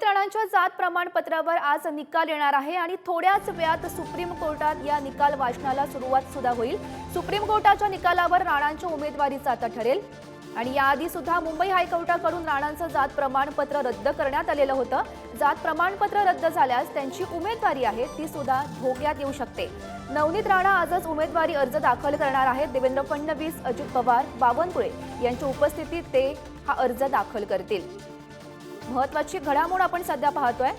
संबंधित राणांच्या जात प्रमाणपत्रावर आज निकाल येणार आहे आणि थोड्याच वेळात सुप्रीम कोर्टात या निकाल वाचनाला सुरुवात सुद्धा होईल. सुप्रीम कोर्टाच्या निकालावर राणांच्या उमेदवारीचा आता ठरेल. आणि याआधी सुद्धा मुंबई हायकोर्टाकडून राणांचं जात प्रमाणपत्र रद्द करण्यात आलेलं होतं. जात प्रमाणपत्र रद्द झाल्यास त्यांची उमेदवारी आहे ती सुद्धा धोक्यात येऊ शकते. नवनीत राणा आजच उमेदवारी अर्ज दाखल करणार आहेत. देवेंद्र फडणवीस अजित पवार बावनकुळे यांच्या उपस्थितीत ते हा अर्ज दाखल करतील. महत्वाची घडामोड आपण सध्या पाहतोय.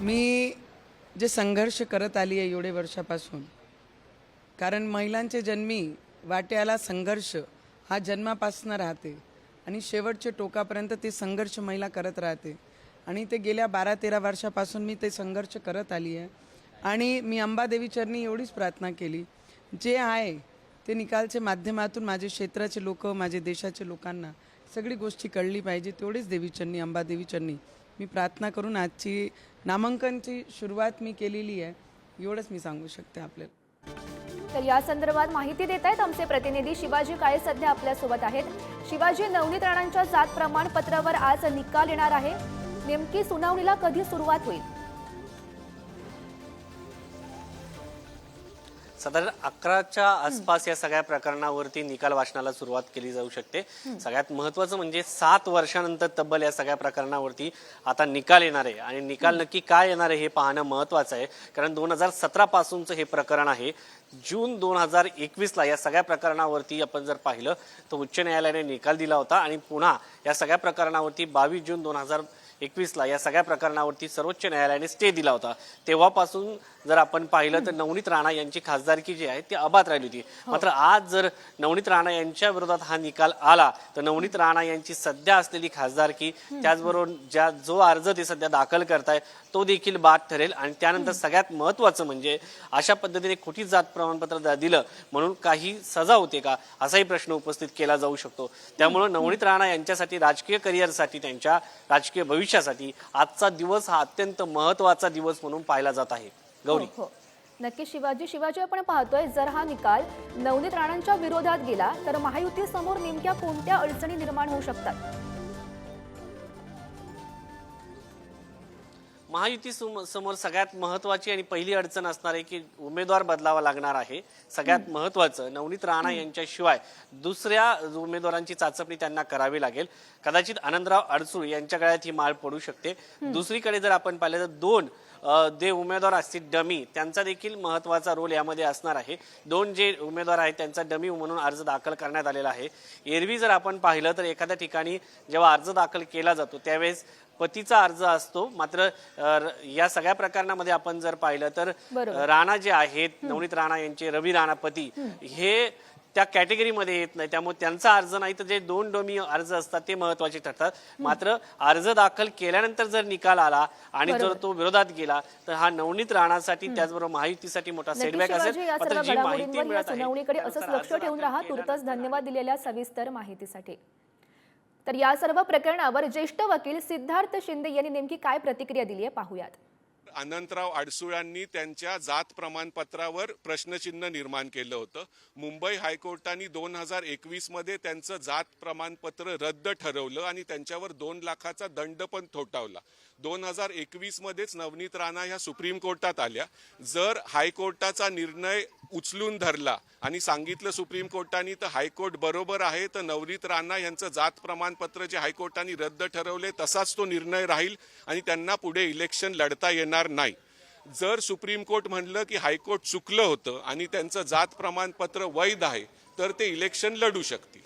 मी जे संघर्ष करत आली आहे एवढे वर्षापासून कारण महिलांचे जन्मी वाट्याला संघर्ष हा जन्मापासून राहते आणि शेवटच्या टोकापर्यंत ते संघर्ष महिला करत राहते. आणि ते गेल्या बारा तेरा वर्षापासून मी ते संघर्ष करत आली आहे. आणि मी अंबादेवी चरणी एवढीच प्रार्थना केली जे आहे ते निकालच्या माध्यमातून माझे क्षेत्राचे लोक माझे देशाचे लोकांना सगळी गोष्टी कळली पाहिजे तेवढीच देवीचरणी अंबादेवीचरणी मी प्रार्थना करून आजची नामांकनची सुरुवात मी केलेली आहे एवढंच मी सांगू शकते आपल्याला. तर या संदर्भात माहिती देत आहेत आमचे प्रतिनिधी शिवाजी काळे सध्या आपल्यासोबत आहेत. शिवाजी नवनीत राणांच्या जात प्रमाणपत्रावर आज निकाल येणार आहे. नेमकी सुनावणीला कधी सुरुवात होईल? साधारण अकराच्या आसपास या सगळ्या प्रकरणावरती निकाल वाचनाला सुरुवात केली जाऊ शकते. सगळ्यात महत्वाचं म्हणजे सात वर्षानंतर तब्बल या सगळ्या प्रकरणावरती आता निकाल येणार आहे. आणि निकाल नक्की काय येणार आहे हे पाहणं महत्वाचं आहे. कारण दोन हजार सतरा पासूनचं हे प्रकरण आहे. जून दोन हजार एकवीसला या सगळ्या प्रकरणावरती आपण जर पाहिलं तर उच्च न्यायालयाने निकाल दिला होता. आणि पुन्हा या सगळ्या प्रकरणावरती बावीस जून दोन हजार एकवीसला या सगळ्या प्रकरणावरती सर्वोच्च न्यायालयाने स्टे दिला होता. तेव्हापासून जर आपण पाहिलं तर नवनीत राणा यांची खासदारकी जी आहे ती अबाध राहिली होती. मात्र आज जर नवनीत राणा यांच्या विरोधात हा निकाल आला तर नवनीत राणा यांची सध्या असलेली खासदारकी त्याचबरोबर ज्या जो अर्ज ते सध्या दाखल करताय तो देखील बाद ठरेल. आणि त्यानंतर सगळ्यात महत्वाचं म्हणजे अशा पद्धतीने खोटी जात प्रमाणपत्र दिलं म्हणून काही सजा होते का असाही प्रश्न उपस्थित केला जाऊ शकतो. त्यामुळं नवनीत राणा यांच्यासाठी राजकीय करिअरसाठी त्यांच्या राजकीय भविष्यासाठी आजचा दिवस हा अत्यंत महत्त्वाचा दिवस म्हणून पाहिला जात आहे. गौरी. हो, हो. नक्की शिवाजी शिवाजी आपण पाहतोय जर हा निकाल नवनीत राणांच्या विरोधात गेला तर महायुती समोर नेमक्या कोणत्या अडचणी निर्माण होऊ शकतात? महायुती सम- समोर सगळ्यात महत्वाची आणि पहिली अडचण असणार आहे की उमेदवार बदलावा लागणार आहे. सगळ्यात महत्वाचं नवनीत राणा यांच्याशिवाय दुसऱ्या उमेदवारांची चाचपणी त्यांना करावी लागेल. कदाचित आनंदराव अडसूळ यांच्या गळ्यात ही माळ पडू शकते. दुसरीकडे जर आपण पाहिलं तर दोन जे उमेदवार असतील डमी त्यांचा देखील महत्त्वाचा रोल यामध्ये असणार आहे. दोन जे उमेदवार आहेत त्यांचा डमी म्हणून अर्ज दाखल करण्यात आलेला आहे. एरवी जर आपण पाहिलं तर एखाद्या ठिकाणी जेव्हा अर्ज दाखल केला जातो त्यावेळेस पतीचा अर्ज असतो. मात्र या सगळ्या प्रकरणामध्ये आपण जर पाहिलं तर राणा जे आहेत नवनीत राणा यांचे रवी राणा पती हे त्या कॅटेगरीमध्ये येत नाही. त्यामुळे त्यांचा अर्ज नाही तर जे दोन डोमी अर्ज असतात ते महत्त्वाचे ठरतात. मात्र अर्ज दाखल केल्यानंतर जर निकाल आला आणि जर तो विरोधात गेला तर हा नवनीत राणासाठी त्याचबरोबर महायुतीसाठी मोठा सेटबॅक असेल. मात्र जी माहिती मिळत आहे असंच लक्ष ठेवून राहा. तुर्तच धन्यवाद दिलेल्या सविस्तर माहितीसाठी. तर या सर्व प्रकरणावर ज्येष्ठ वकील सिद्धार्थ शिंदे यांनी नेमकी काय प्रतिक्रिया दिली आहे पाहूयात. अनंतराव अडसुळांनी त्यांच्या जात प्रमाणपत्रावर प्रश्नचिन्ह निर्माण केलं होतं. मुंबई हायकोर्टाने दोन हजार एकवीसमध्ये त्यांचं जात प्रमाणपत्र रद्द ठरवलं आणि त्यांच्यावर दोन लाखाचा दंड पण थोटावला दोन हजार एकवीसमध्येच नवनीत राणा ह्या सुप्रीम कोर्टात आल्या. जर हायकोर्टाचा निर्णय उचलून धरला आणि सांगितलं सुप्रीम कोर्टाने तर हायकोर्ट बरोबर आहे तर नवनीत राणा यांचं जात प्रमाणपत्र जे हायकोर्टाने रद्द ठरवले तसाच तो निर्णय राहील आणि त्यांना पुढे इलेक्शन लढता येणार नाही. जर सुप्रीम कोर्ट म्हणलं की हायकोर्ट चुकलं होतं आणि त्यांचं जात प्रमाणपत्र वैध आहे तर ते इलेक्शन लढू शकतील.